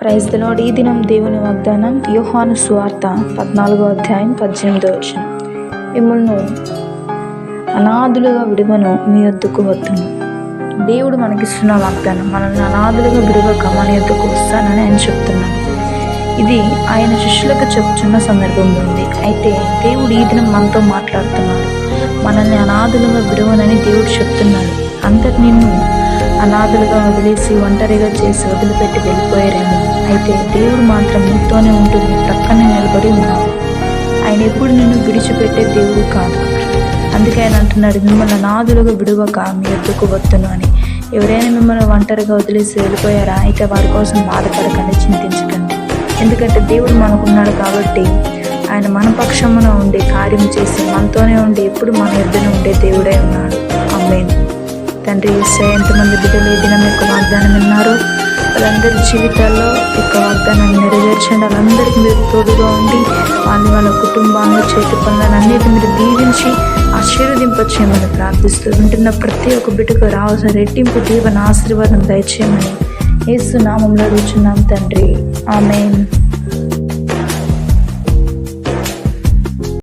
Praise దినోడు ఈ దినం దేవుని వాగ్దానం యోహాను సువార్త పద్నాలుగో అధ్యాయం పద్దెనిమిదో వచ్చిన మిమ్మల్ని అనాథులుగా విడువను మీ వద్దకు వద్దును దేవుడు మనకిస్తున్న వాగ్దానం మనల్ని అనాథులుగా విడువక మన యొద్దకు వస్తానని ఆయన చెప్తున్నాను ఇది ఆయన శిష్యులకు చెప్తున్న సందర్భం ఉంది. అయితే దేవుడు ఈ దినం మనతో మాట్లాడుతున్నాడు. మనల్ని అనాథులుగా విడువనని దేవుడు చెప్తున్నాడు. అంతటి నిన్ను అనాథులుగా వదిలేసి ఒంటరిగా చేసి వదిలిపెట్టి వెళ్ళిపోయారేమో. అయితే దేవుడు మాత్రం నీతోనే ఉంటుంది ప్రక్కనే నిలబడి ఉన్నాడు. ఆయన ఎప్పుడు నిన్ను విడిచిపెట్టే దేవుడు కాదు. అందుకే ఆయన అంటున్నాడు మిమ్మల్ని అనాథులుగా విడువక మీ ఎద్దుకు వద్దును అని. ఎవరైనా మిమ్మల్ని ఒంటరిగా వదిలేసి వెళ్ళిపోయారా? అయితే వారి కోసం బాధపడకండి చింతించకండి. ఎందుకంటే దేవుడు మనకున్నాడు కాబట్టి ఆయన మన పక్షమున ఉండే కార్యం చేసి మనతోనే ఉండి ఎప్పుడు మన ఎద్దున ఉండే దేవుడే ఉన్నాడు. అమ్మేను తండ్రి ఎస్ఐ ఎంతమంది బిడ్డలు ఈ దినం యొక్క వాగ్దానం విన్నారో వాళ్ళందరి జీవితాల్లో యొక్క వాగ్దానాన్ని నెరవేర్చండి. వాళ్ళందరికీ మీరు తోడుగా ఉండి వాళ్ళని వాళ్ళ కుటుంబాన్ని చేతి పనులను అన్నిటి మీరు దీవించి ఆశీర్వదింపచేయమని ప్రార్థిస్తూ ఉంటున్న ప్రతి ఒక్క బిడ్డకు రావాల్సిన రెట్టింపు దీవెన ఆశీర్వాదం దయచేయమని ఏసు నామంలో రుచున్నాం తండ్రి. ఆమెన్.